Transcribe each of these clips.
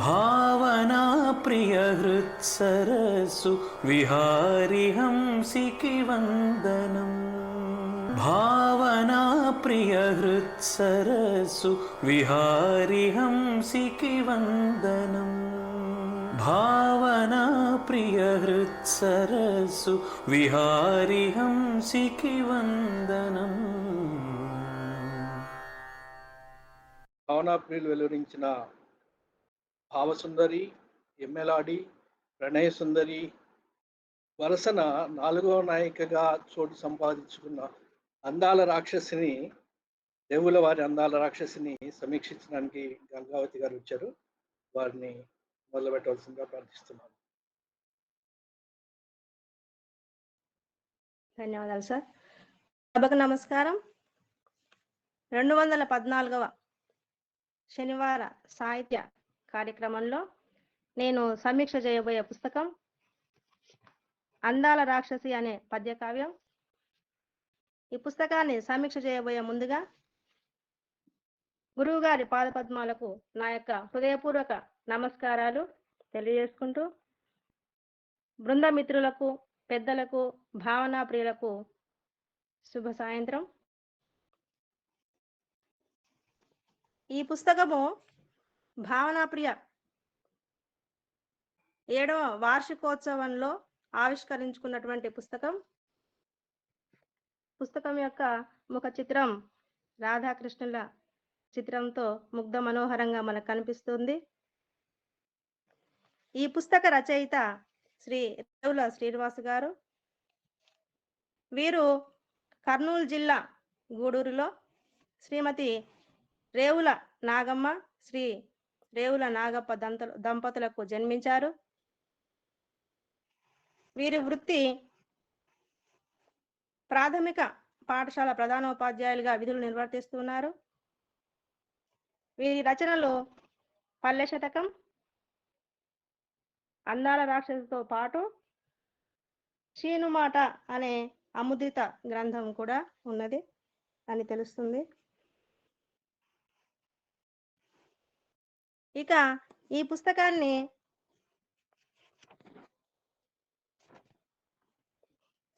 భావనా ప్రియ హృత్సరస్సు విహారి హంసికి వందనం భావనా ప్రియ హృత్సరస్సు విహారి హంసికి వందనం భావనా ప్రియ హృత్సరస్సు విహారి హంసికి వందనం భావనా ప్రియులు వెలువరించిన భావసుందరి ఎమ్మెలాడి ప్రణయ సుందరి వరుసన నాలుగవ నాయికగా చోటు సంపాదించుకున్న అందాల రాక్షసిని దేవుల వారి అందాల రాక్షసిని సమీక్షించడానికి గంగావతి గారు వచ్చారు. వారిని మొదలుపెట్టవలసిందిగా ప్రార్థిస్తున్నాను. ధన్యవాదాలు సార్. సభకు నమస్కారం. రెండు వందల పద్నాలుగవ శనివార సాహిత్య కార్యక్రమంలో నేను సమీక్ష చేయబోయే పుస్తకం అందాల రాక్షసి అనే పద్యకావ్యం. ఈ పుస్తకాన్ని సమీక్ష చేయబోయే ముందుగా గురువుగారి పాదపద్మాలకు నా యొక్క హృదయపూర్వక నమస్కారాలు తెలియజేసుకుంటూ బృందమిత్రులకు పెద్దలకు భావనా ప్రియులకు శుభ సాయంత్రం. ఈ పుస్తకము భావనా ప్రియ ఏడవ వార్షికోత్సవంలో ఆవిష్కరించుకున్నటువంటి పుస్తకం. పుస్తకం యొక్క ముఖ చిత్రం రాధాకృష్ణుల చిత్రంతో ముగ్ధ మనోహరంగా మనకు కనిపిస్తుంది. ఈ పుస్తక రచయిత శ్రీ రేవుల శ్రీనివాస్ గారు. వీరు కర్నూలు జిల్లా గూడూరులో శ్రీమతి రేవుల నాగమ్మ శ్రీ రేవుల నాగప్ప దంత దంపతులకు జన్మించారు. వీరి వృత్తి ప్రాథమిక పాఠశాల ప్రధానోపాధ్యాయులుగా విధులు నిర్వర్తిస్తున్నారు. వీరి రచనలు పల్లె శతకం అందాల రాక్షసుతో పాటు చీనుమాట అనే అముద్రిత గ్రంథం కూడా ఉన్నది అని తెలుస్తుంది. ఇక ఈ పుస్తకాన్ని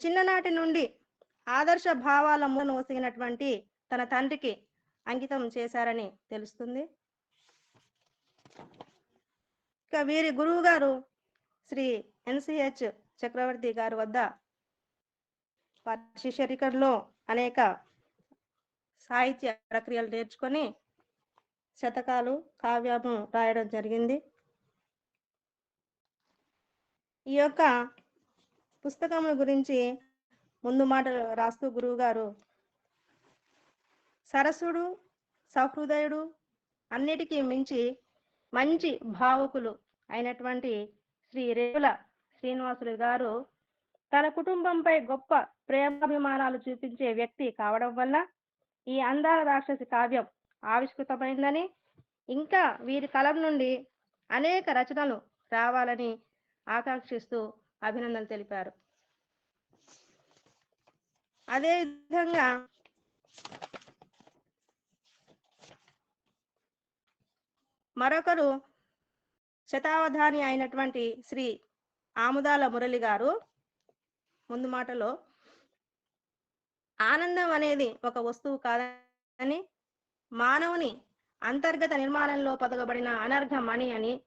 చిన్ననాటి నుండి ఆదర్శ భావాల మూలను తన తండ్రికి అంకితం చేశారని తెలుస్తుంది. ఇక వీరి గురువు గారు శ్రీ ఎన్సిహెచ్ చక్రవర్తి గారి వద్ద శిష్య అనేక సాహిత్య ప్రక్రియలు నేర్చుకొని శతకాలు కావ్యము రాయడం జరిగింది. ఈ యొక్క పుస్తకము గురించి ముందు మాట రాస్తూ గురువు గారు సరసుడు సహృదయుడు అన్నిటికీ మించి మంచి భావుకులు అయినటువంటి శ్రీ రేవుల శ్రీనివాసులు గారు తన కుటుంబంపై గొప్ప ప్రేమాభిమానాలు చూపించే వ్యక్తి కావడం వల్ల ఈ అందాల రాక్షసి కావ్యం ఆవిష్కృతమైందని ఇంకా వీరి కలం నుండి అనేక రచనలు రావాలని ఆకాంక్షిస్తూ అభినందనలు తెలిపారు. అదే విధంగా మరొకరు శతావధాని అయినటువంటి శ్రీ ఆముదాల మురళి గారు. ముందు మాటలో ఆనందం అనేది ఒక వస్తువు కాదని మానవుని అంతర్గత నిర్మాణంలో పొదగబడిన అనర్ఘ మణి అని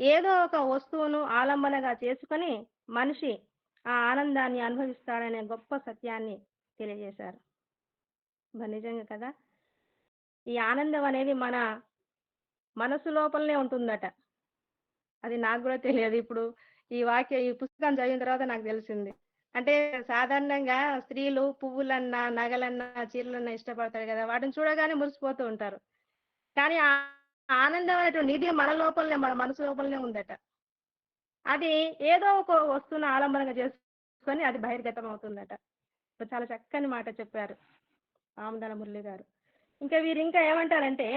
ఏదో ఒక వస్తువును ఆలంబనగా చేసుకొని మనిషి ఆ ఆనందాన్ని అనుభవిస్తాడనే గొప్ప సత్యాన్ని తెలియజేశారు. మరి నిజంగా కదా? ఈ ఆనందం అనేది మన మనసు లోపలనే ఉంటుందట. అది నాకు కూడా తెలియదు. ఇప్పుడు ఈ వాక్య ఈ పుస్తకం చదివిన తర్వాత నాకు తెలిసింది. అంటే సాధారణంగా స్త్రీలు పువ్వులన్నా నగలన్నా చీరలన్నా ఇష్టపడతారు కదా వాటిని చూడగానే మురిసిపోతూ ఉంటారు. కానీ ఆ ఆనందం అనేటువంటి నిధి మన లోపలనే మన మనసు లోపలనే ఉందట. అది ఏదో ఒక వస్తువును ఆలంబనంగా చేసుకొని అది బహిర్గతం అవుతుందట చాలా చక్కని మాట చెప్పారు ఆమదాల మురళి గారు. ఇంకా వీరు ఇంకా ఏమంటారంటే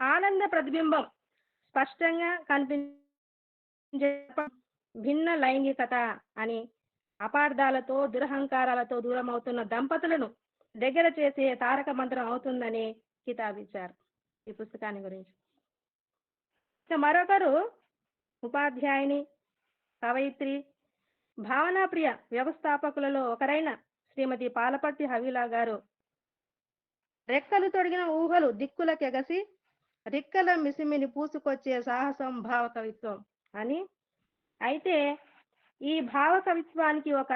ఆనంద ప్రతిబింబం స్పష్టంగా కనిపించే భిన్న లైంగికత అని అపార్థాలతో దురహంకారాలతో దూరం అవుతున్న దంపతులను దగ్గర చేసే తారక మంత్రం అవుతుందని కితాబిచ్చారు ఈ పుస్తకాన్ని గురించి. మరొకరు ఉపాధ్యాయుని కవయిత్రి భావనాప్రియ వ్యవస్థాపకులలో ఒకరైన శ్రీమతి పాలపర్తి హవీలా గారు రెక్కలు తొడిగిన ఊహలు దిక్కులకెగసి రిక్కల మిసిమిని పూసుకొచ్చే సాహసం భావ కవిత్వం అని. అయితే ఈ భావ కవిత్వానికి ఒక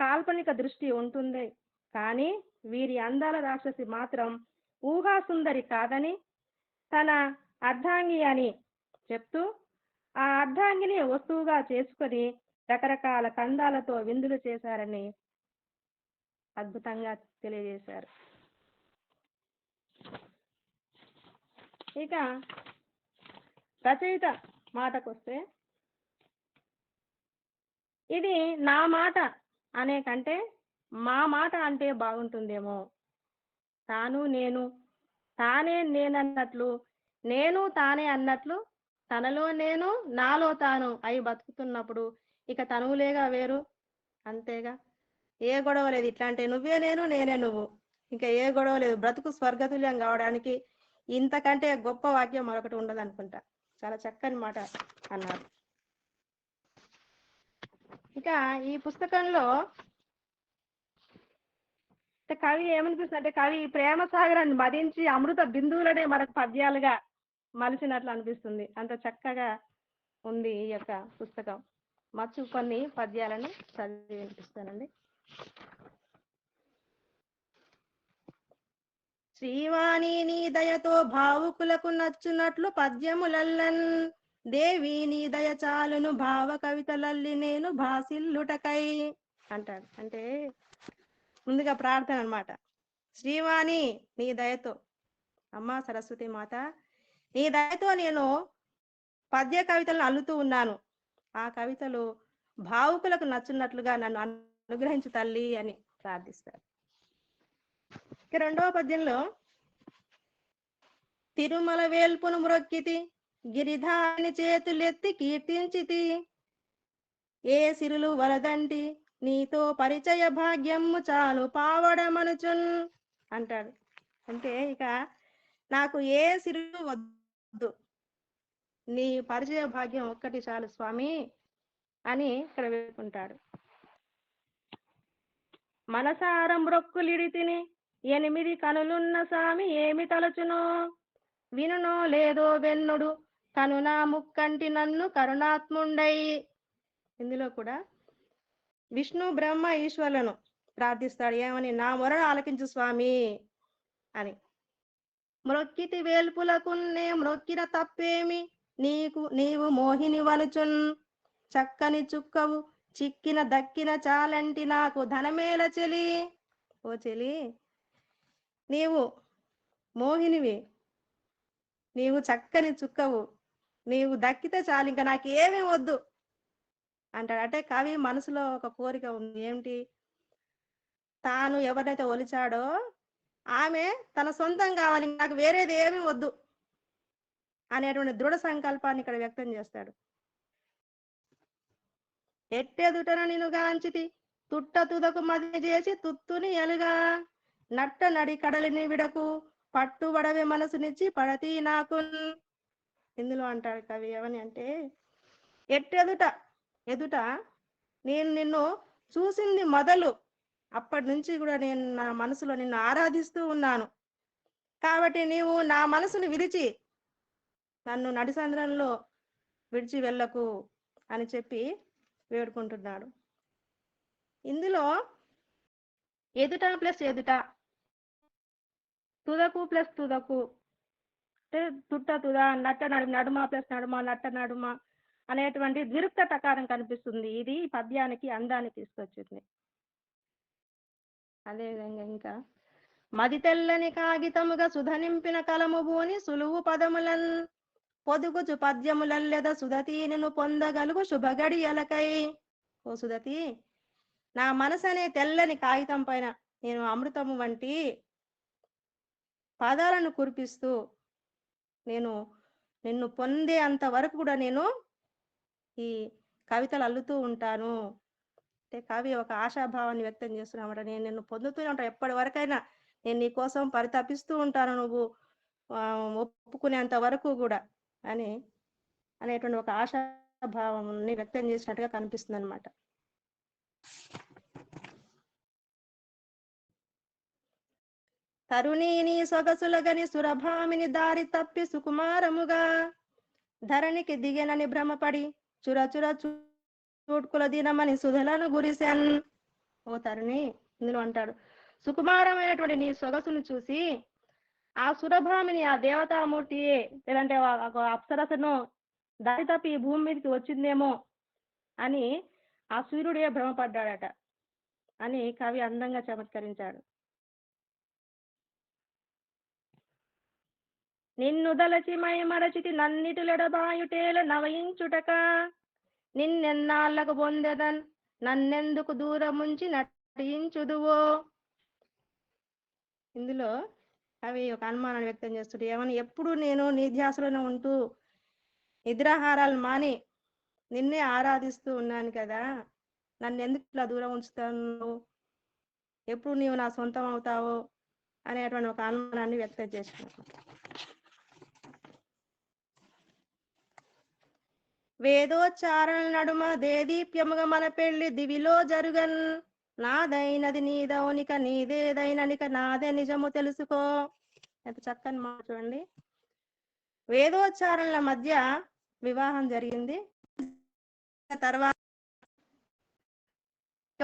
కాల్పనిక దృష్టి ఉంటుంది. కానీ వీరి అందాల రాక్షసి మాత్రం ఊహా సుందరి కాదని తన అర్ధాంగి అని చెప్తూ ఆ అర్ధాంగిని వస్తువుగా చేసుకొని రకరకాల కందాలతో విందులు చేశారని అద్భుతంగా తెలియజేశారు. ఇక రచయిత మాటకొస్తే ఇది నా మాట అనే కంటే మా మాట అంటే బాగుంటుందేమో. తాను నేను తానే నేనన్నట్లు నేను తానే అన్నట్లు తనలో నేను నాలో తాను అయి బతుకుతున్నప్పుడు ఇక తనువులేగా వేరు. అంతేగా? ఏ గొడవ లేదు ఇట్లా అంటే నువ్వే నేను నేనే నువ్వు. ఇంకా ఏ గొడవ లేదు. బ్రతుకు స్వర్గతుల్యం కావడానికి ఇంతకంటే గొప్ప వాక్యం మరొకటి ఉండదు అనుకుంటా చాలా చక్కని మాట అన్నారు. ఇక ఈ పుస్తకంలో కవి ఏమనిపిస్తుంది అంటే కవి ప్రేమ సాగరాన్ని మదించి అమృత బిందువులనే మనకు పద్యాలుగా మలిచినట్లు అనిపిస్తుంది. అంత చక్కగా ఉంది ఈ యొక్క పుస్తకం. మచ్చు కొన్ని పద్యాలను చదివి వినిపిస్తానండి. శ్రీవాణి నీ దయతో భావుకులకు నచ్చునట్లు పద్యములల్లన్ దేవి నీ దయ చాలును భావ కవితలల్లి నేను భాసిల్లుటకై అంటాడు అంటే ముందుగా ప్రార్థన అనమాట శ్రీవాణి నీ దయతో. అమ్మ సరస్వతి మాత నీ దయతో నేను పద్య కవితలను అల్లుతూ ఉన్నాను. ఆ కవితలు భావుకులకు నచ్చున్నట్లుగా నన్ను అనుగ్రహించు తల్లి అని ప్రార్థిస్తారు. ఇక రెండవ పద్యంలో తిరుమల వేల్పును మ్రొక్కితి గిరిధాని చేతులెత్తి కీర్తించితి. ఏ సిరులు వలదంటి నీతో పరిచయ భాగ్యము చాలు పావడమనుచున్ అంటాడు. అంటే ఇక నాకు ఏ సిరులు వద్దు నీ పరిచయ భాగ్యం ఒక్కటి చాలు స్వామి అని ఇక్కడ వేడుకుంటాడు. మనసారం బ్రొక్కులిడి తిని ఎనిమిది కనులున్న స్వామి ఏమి తలచునో? వినునో లేదో వెన్నుడు కనునా ముక్కంటి నన్ను కరుణాత్ముండై. ఇందులో కూడా విష్ణు బ్రహ్మ ఈశ్వరులను ప్రార్థిస్తాడు. ఏమని? నా మొరను ఆలకించు స్వామి అని. మ్రొక్కితి వేల్పులకున్నే మ్రొక్కిన తప్పేమి? నీకు నీవు మోహిని వనుచున్. చక్కని చుక్కవు చిక్కిన దక్కిన చాలంటి నాకు ధనమేల చెలి? ఓ చెలి నీవు మోహినివి. నీవు చక్కని చుక్కవు నీవు దక్కితే చాలు ఇంకా నాకు ఏమీ వద్దు అంటాడు. అంటే కవి మనసులో ఒక కోరిక ఉంది. ఏమిటి? తాను ఎవరినైతే ఒలిచాడో ఆమె తన సొంతం కావాలి నాకు వేరేది ఏమీ వద్దు అనేటువంటి దృఢ సంకల్పాన్ని ఇక్కడ వ్యక్తం చేస్తాడు. ఎట్టెదుటన నేను గాంచితి తుట్ట తుదకు మది చేసి తుత్తుని ఎలుగా నట్ట నడి కడలిని విడకు పట్టుబడవే మనసునిచ్చి పడతీ నాకు ఇందులో అంటాడు కవి? ఏమని అంటే ఎట్టెదుట ఎదుట నేను నిన్ను చూసింది మొదలు. అప్పటి నుంచి కూడా నేను నా మనసులో నిన్ను ఆరాధిస్తూ ఉన్నాను. కాబట్టి నీవు నా మనసును విరిచి నన్ను నడిసంద్రంలో విడిచి వెళ్ళకు అని చెప్పి వేడుకుంటున్నాడు. ఇందులో ఎదుట ప్లస్ ఎదుట తుదకు ప్లస్ తుదకు అంటే నట్ట నడుమ నడుమ ప్లస్ నడుమ నట్ట నడుమ అనేటువంటి విరుక్త టకారం కనిపిస్తుంది. ఇది పద్యానికి అందాన్ని తీసుకొచ్చింది. అదేవిధంగా ఇంకా. మది తెల్లని కాగితముగా సుధ నింపిన కలము భూని సులువు పదములన్ పొదుగుచు పద్యములల్లెద సుధతి నిన్ను పొందగలుగు శుభగడియలకై. ఓ సుధతి నా మనసు అనే తెల్లని కాగితం పైన నేను అమృతము వంటి పదాలను కురిపిస్తూ నేను నిన్ను పొందే అంత వరకు కూడా నేను ఈ కవితలు అల్లుతూ ఉంటాను. అంటే కవి ఒక ఆశాభావాన్ని వ్యక్తం చేస్తున్నామాట నేను నిన్ను పొందుతూనే ఉంటాను ఎప్పటి వరకైనా నేను నీ కోసం పరితపిస్తూ ఉంటాను నువ్వు ఒప్పుకునేంత వరకు కూడా అని అనేటువంటి ఒక ఆశాభావాన్ని వ్యక్తం చేసినట్టుగా కనిపిస్తుంది అనమాట తరుణీని సొగసులగని సురభామిని దారి తప్పి సుకుమారముగా ధరణికి దిగెనని భ్రమపడి చురచుర చూ- దినమని సుధలను గురిసెన్. ఓ తరుణి ఇందులో అంటాడు సుకుమారమైనటువంటి నీ సొగసును చూసి ఆ సురభామిని ఆ దేవతామూర్తి లేదంటే ఒక అప్సరసను దారి తప్పి ఈ భూమి మీదకి వచ్చిందేమో అని ఆ సూర్యుడే భ్రమపడ్డాడట అని కవి అందంగా చమత్కరించాడు. నిన్ను దలచి మై మరచితి నవయించుటక. నిన్నెన్నాళ్ళకు పొందెదన్ నన్నెందుకు దూరముంచి నటించుదువో. ఇందులో అవి ఒక అనుమానాన్ని వ్యక్తం చేస్తుంది ఏమని ఎప్పుడు నేను నీ ధ్యాసలోనే ఉంటూ నిద్రాహారాలు మాని నిన్నే ఆరాధిస్తూ ఉన్నాను కదా. నన్ను ఎందుకు ఇట్లా దూరం ఉంచుతాను? ఎప్పుడు నీవు నా సొంతం అవుతావో అనేటువంటి ఒక అనుమానాన్ని వ్యక్తం చేసిన వేదోచ్చారణ నడుమ దేదీప్యముగా మన పెళ్ళి దివిలో జరుగన్. నాదైనది నీదౌనిక నీదేదైననిక నాదే నిజము తెలుసుకో. ఎంత చక్కని మాట చూడండి. వేదోచ్చారణల మధ్య వివాహం జరిగింది. తర్వాత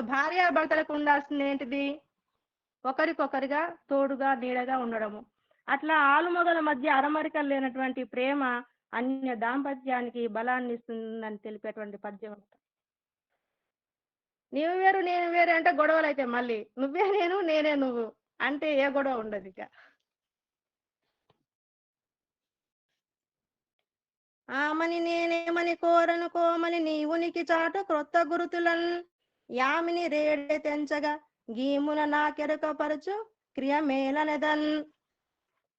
భార్యాభర్తలకు ఉండాల్సింది ఏంటిది? ఒకరికొకరిగా తోడుగా నీడగా ఉండడము. అట్లా ఆలుమొగల మధ్య అరమరికలు లేనటువంటి ప్రేమ అన్య దాంపత్యానికి బలాన్ని ఇస్తుందని తెలిపేటువంటి పద్యం అంట. నీవు వేరు నేను వేరు అంటే గొడవలు అయితే మళ్ళీ నువ్వే నేను నేనే నువ్వు అంటే ఏ గొడవ ఉండదు ఇక. ఆమని నేనేమని కోరను కోమని నీ ఉనికి చాటు క్రొత్త గురుతులన్ యామిని రేడే తెంచగా గీమున నాకెరకపరచు క్రియ మేలనెదన్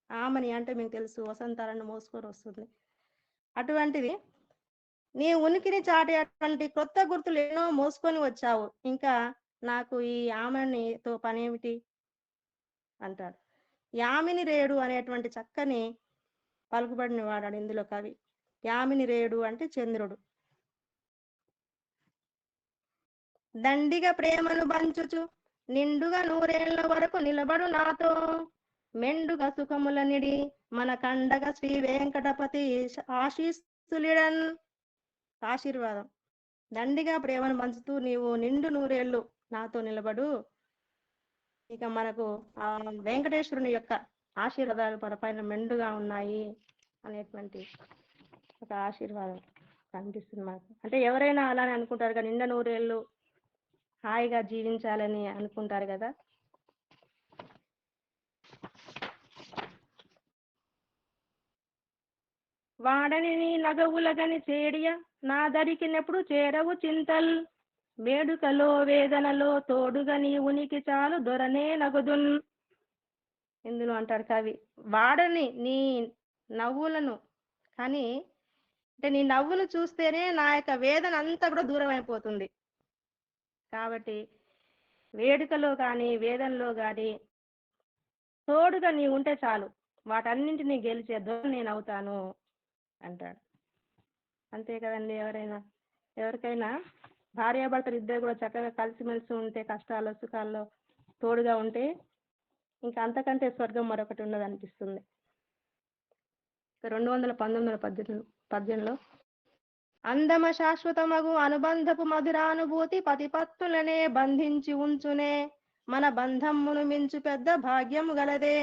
ఆమని అంటే మీకు తెలుసు వసంతాలను మోసుకొని వస్తుంది. అటువంటివి నీ ఉనికిని చాటేటువంటి కొత్త గుర్తులు ఎన్నో మోసుకొని వచ్చావు. ఇంకా నాకు ఈ ఆమెనితో పనేమిటి? అంటాడు. యామిని రేడు అనేటువంటి చక్కని పలుకుబడిని వాడాడు ఇందులో కవి. యామిని రేడు అంటే చంద్రుడు. దండిగా ప్రేమను పంచుచు నిండుగా నూరేళ్ళ వరకు నిలబడు నాతో. మెండుగా సుఖముల నిడి మన కండగ శ్రీ వెంకటపతి ఆశీస్సులిడన్. ఆశీర్వాదం. దండిగా ప్రేమను పంచుతూ నీవు నిండు నూరేళ్ళు నాతో నిలబడు. ఇక మనకు ఆ వెంకటేశ్వరుని యొక్క ఆశీర్వాదాలు పరపైన మెండుగా ఉన్నాయి అనేటువంటి ఒక ఆశీర్వాదం కనిపిస్తుంది మనకు అంటే ఎవరైనా అలానే అనుకుంటారు కదా నిండా నూరేళ్ళు హాయిగా జీవించాలని అనుకుంటారు కదా. వాడని నీ లగవులగని చేడియ నా దరికినప్పుడు చేరవు చింతల్. వేడుకలో వేదనలో తోడుగా నీ ఉనికి చాలు దొరనే నగదున్. ఇందులో అంటాడు కవి వాడని నీ నవ్వులను కానీ అంటే నీ నవ్వును చూస్తేనే నా యొక్క వేదన అంతా కూడా దూరం అయిపోతుంది కాబట్టి వేడుకలో కానీ వేదనలో కానీ తోడుగా నీ ఉంటే చాలు. వాటన్నింటినీ గెలిచే దొర నేను అవుతాను. అంటాడు. అంతే కదండి ఎవరైనా ఎవరికైనా భార్యాభర్తలు ఇద్దరు కూడా చక్కగా కలిసిమెలిసి ఉంటే కష్టాల్లో సుఖాల్లో తోడుగా ఉంటే ఇంకా అంతకంటే స్వర్గం మరొకటి ఉండదు అనిపిస్తుంది రెండు వందల పంతొమ్మిది పద్దెనిమిది పద్యంలో అందమ శాశ్వతమగు అనుబంధపు మధురానుభూతి పతిపత్తులనే బంధించి ఉంచునే మన బంధమును మించు పెద్ద భాగ్యము గలదే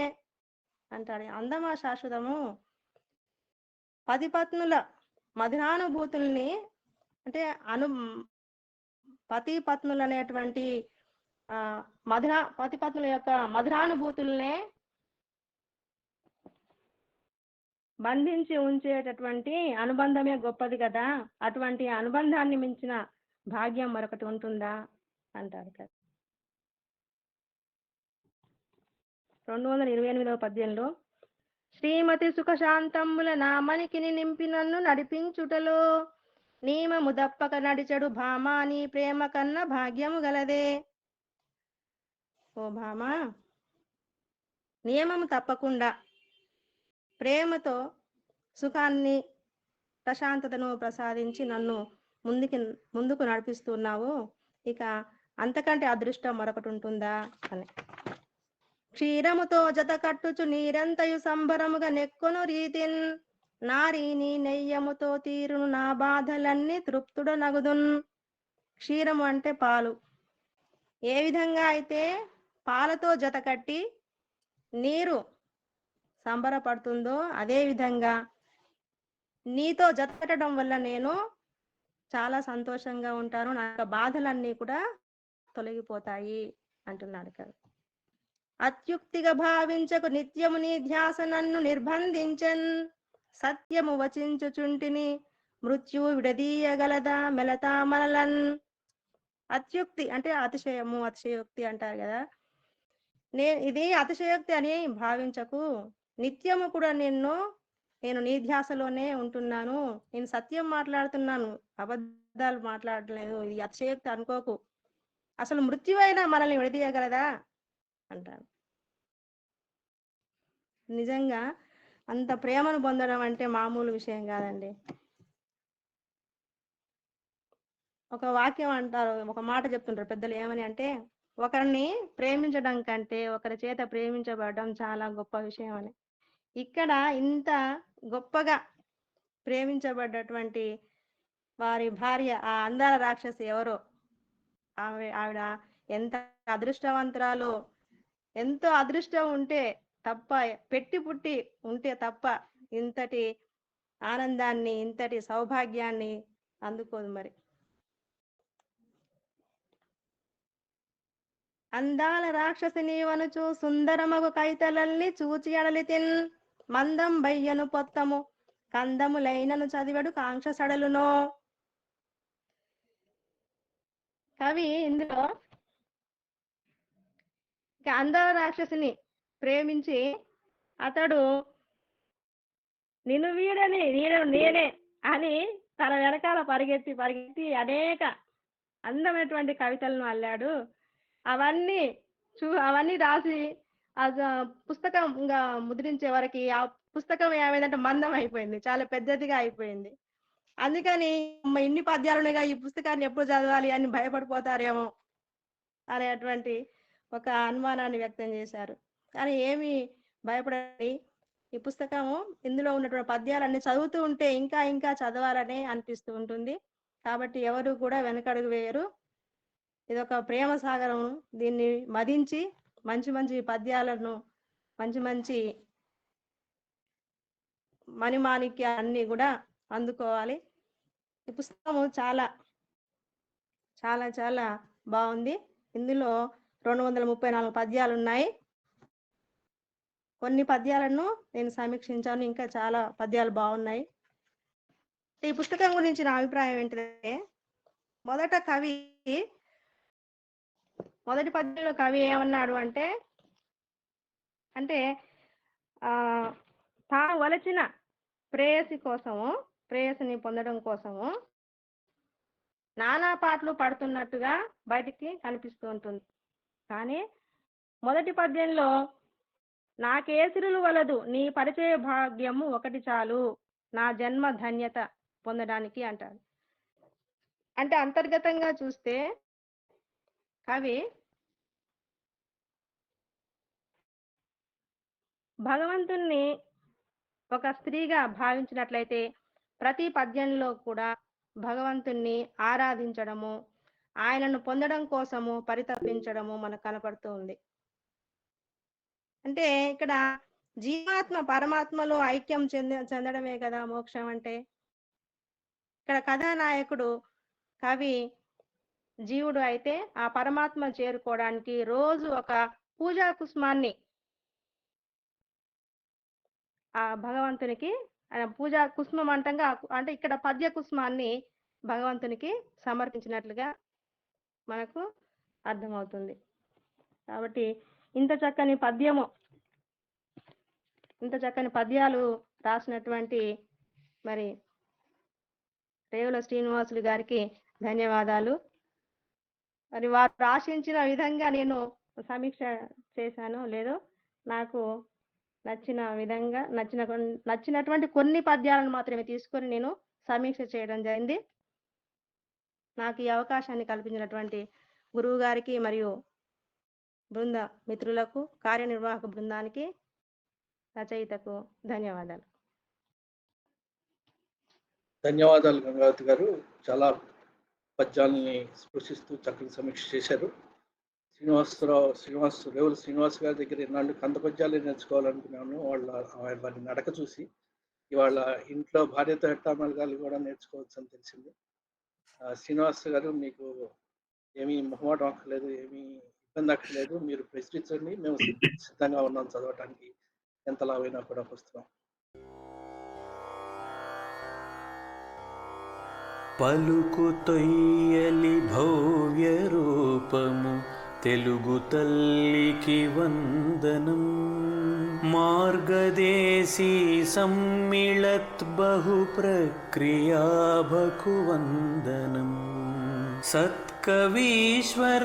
అంటాడు. అందమ శాశ్వతము పతిపత్నుల మధురానుభూతుల్ని అంటే అను పతి పత్నులు అనేటువంటి ఆ మధుర పతిపత్నుల యొక్క మధురానుభూతుల్నే బంధించి ఉంచేటటువంటి అనుబంధమే గొప్పది కదా. అటువంటి అనుబంధాన్ని మించిన భాగ్యం మరొకటి ఉంటుందా? అంటారు కదా. రెండు వందల ఇరవై ఎనిమిదవ పద్యంలో శ్రీమతి సుఖశాంతముల నామనికిని నింపి నన్ను నడిపించుటలో. నియమము దప్పక నడిచడు భామా నీ ప్రేమ కన్న భాగ్యము గలదే. ఓ భామా నియమము తప్పకుండా. ప్రేమతో సుఖాన్ని ప్రశాంతతను ప్రసాదించి నన్ను ముందుకి ముందుకు నడిపిస్తున్నావు ఇక అంతకంటే అదృష్టం మరొకటి ఉంటుందా? అని. క్షీరముతో జత కట్టుచు నీరెంతయు సంబరముగా నెక్కును రీతిన్. నారీని నెయ్యముతో తీరును నా బాధలన్నీ తృప్తుడ నగుదున్. క్షీరము అంటే పాలు. ఏ విధంగా అయితే పాలతో జత కట్టి నీరు సంబరపడుతుందో అదే విధంగా నీతో జత కట్టడం వల్ల నేను చాలా సంతోషంగా ఉంటాను. నా యొక్క బాధలన్నీ కూడా తొలగిపోతాయి అంటున్నాడు కదా అత్యుక్తిగా భావించకు నిత్యము నీ ధ్యాస నన్ను నిర్బంధించన్. సత్యము వచించుచుంటిని మృత్యువు విడదీయగలదా మెలతా మనలన్ అత్యుక్తి అంటే అతిశయము అతిశయోక్తి అంటారు కదా. నే ఇది అతిశయోక్తి అని భావించకు. నిత్యము కూడా నిన్ను నేను నీ ధ్యాసలోనే ఉంటున్నాను. నేను సత్యం మాట్లాడుతున్నాను. అబద్ధాలు మాట్లాడలేదు. ఇది అతిశయోక్తి అనుకోకు. అసలు మృత్యువైనా మనల్ని విడదీయగలదా? అంటారు. నిజంగా అంత ప్రేమను పొందడం అంటే మామూలు విషయం కాదండి. ఒక వాక్యం అంటారు ఒక మాట చెప్తుంటారు పెద్దలు ఏమని అంటే ఒకరిని ప్రేమించడం కంటే ఒకరి చేత ప్రేమించబడడం చాలా గొప్ప విషయం అని. ఇక్కడ ఇంత గొప్పగా ప్రేమించబడ్డటువంటి వారి భార్య ఆ అందాల రాక్షసి ఎవరో? ఆవిడ ఆవిడ ఎంత అదృష్టవంతురాలు ఎంతో అదృష్టం ఉంటే తప్ప పెట్టి పుట్టి ఉంటే తప్ప ఇంతటి ఆనందాన్ని ఇంతటి సౌభాగ్యాన్ని అందుకోదు మరి. అందాల రాక్షసిని వనుచు సుందరమగు కైతలల్ని చూచి అడలితిన్ మందం బయ్యను పొత్తము కందములైనను చదివడు కాంక్ష సడలునో కవి ఇందులో ఇక రాక్షసిని ప్రేమించి అతడు నిన్ను వీడని నేను నేనే అని తన వెనకాల పరిగెత్తి పరిగెత్తి అనేక అందమైనటువంటి కవితలను అల్లాడు. అవన్నీ చూ అవన్నీ రాసి ఆ జ- ముద్రించే వరకు ఆ పుస్తకం ఏమైందంటే మందం అయిపోయింది. చాలా పెద్దదిగా అయిపోయింది. అందుకని ఇన్ని పద్యాలు ఉన్నాయిగా ఈ పుస్తకాన్ని ఎప్పుడు చదవాలి? అని భయపడిపోతారేమో అనేటువంటి ఒక అనుమానాన్ని వ్యక్తం చేశారు. కానీ ఏమి భయపడండి ఈ పుస్తకము ఇందులో ఉన్నటువంటి పద్యాలన్నీ చదువుతూ ఉంటే ఇంకా ఇంకా చదవాలని అనిపిస్తూ ఉంటుంది. కాబట్టి ఎవరు కూడా వెనకడుగు వేయరు. ఇది ఒక ప్రేమ సాగరం దీన్ని మదించి మంచి మంచి పద్యాలను మంచి మంచి మణిమాణిక్య అన్ని కూడా అందుకోవాలి. ఈ పుస్తకము చాలా చాలా చాలా బాగుంది. ఇందులో రెండు వందల ముప్పై నాలుగు పద్యాలు ఉన్నాయి కొన్ని పద్యాలను నేను సమీక్షించాను ఇంకా చాలా పద్యాలు బాగున్నాయి. ఈ పుస్తకం గురించి నా అభిప్రాయం ఏంటంటే మొదట కవి మొదటి పద్యంలో కవి ఏమన్నాడు అంటే అంటే ఆ తాను వలచిన ప్రేయసి కోసము ప్రేయసిని పొందడం కోసము నానా పాటలు పడుతున్నట్టుగా బయటికి కనిపిస్తూ ఉంటుంది. కానీ మొదటి పద్యంలో నాకేసిరులు వలదు నీ పరిచయ భాగ్యము ఒకటి చాలు నా జన్మ ధన్యత పొందడానికి అంటాడు అంటే అంతర్గతంగా చూస్తే కవి భగవంతుణ్ణి ఒక స్త్రీగా భావించినట్లయితే ప్రతి పద్యంలో కూడా భగవంతుణ్ణి ఆరాధించడము ఆయనను పొందడం కోసము పరితపించడము మనకు కనపడుతూ ఉంది. అంటే ఇక్కడ జీవాత్మ పరమాత్మలో ఐక్యం చెంద చెందడమే కదా మోక్షం అంటే. ఇక్కడ కథానాయకుడు కవి జీవుడు అయితే ఆ పరమాత్మ చేరుకోవడానికి రోజు ఒక పూజా కుస్మాన్ని ఆ భగవంతునికి ఆయన పూజా కుసుమం అంటంగా అంటే ఇక్కడ పద్య కుస్మాన్ని భగవంతునికి సమర్పించినట్లుగా మనకు అర్థమవుతుంది. కాబట్టి ఇంత చక్కని పద్యము ఇంత చక్కని పద్యాలు రాసినటువంటి మరి రేవుల శ్రీనివాసులు గారికి ధన్యవాదాలు. మరి వారు ఆశించిన విధంగా నేను సమీక్ష చేశాను లేదో నాకు నచ్చిన విధంగా నచ్చిన నచ్చినటువంటి కొన్ని పద్యాలను మాత్రమే తీసుకొని నేను సమీక్ష చేయడం జరిగింది. నాకు ఈ అవకాశాన్ని కల్పించినటువంటి గురువు గారికి మరియు బృంద మిత్రులకు కార్యనిర్వాహక బృందానికి రచయితకు ధన్యవాదాలు. ధన్యవాదాలు గంగావతి గారు. చాలా పద్యాలని స్పృశిస్తూ చక్కని సమీక్ష చేశారు. శ్రీనివాసరావు శ్రీనివాస్ రేవుల శ్రీనివాస్ గారి దగ్గర ఎన్నాళ్ళు కంద పద్యాలు నేర్చుకోవాలనుకున్నాను. వాళ్ళ ఆయన వారి నడక చూసి ఇవాళ ఇంట్లో భార్యతో ఎట్టామలగాలు కూడా నేర్చుకోవచ్చు అని తెలిసింది. శ్రీనివాస్ గారు మీకు ఏమీ మొహమాటం అక్కర్లేదు ఏమీ ఇబ్బంది అక్కర్లేదు. మీరు ప్రశ్నించండి. మేము సిద్ధంగా ఉన్నాం చదవటానికి. ఎంత లావైనా కూడా పుస్తకం పలుకు తొయ్యలి భవ్య రూపము తెలుగు తల్లికి వందనం. మార్గదేశీ సమ్మిళత్ బహు ప్రక్రియాభకు వందనం సత్కవీశ్వర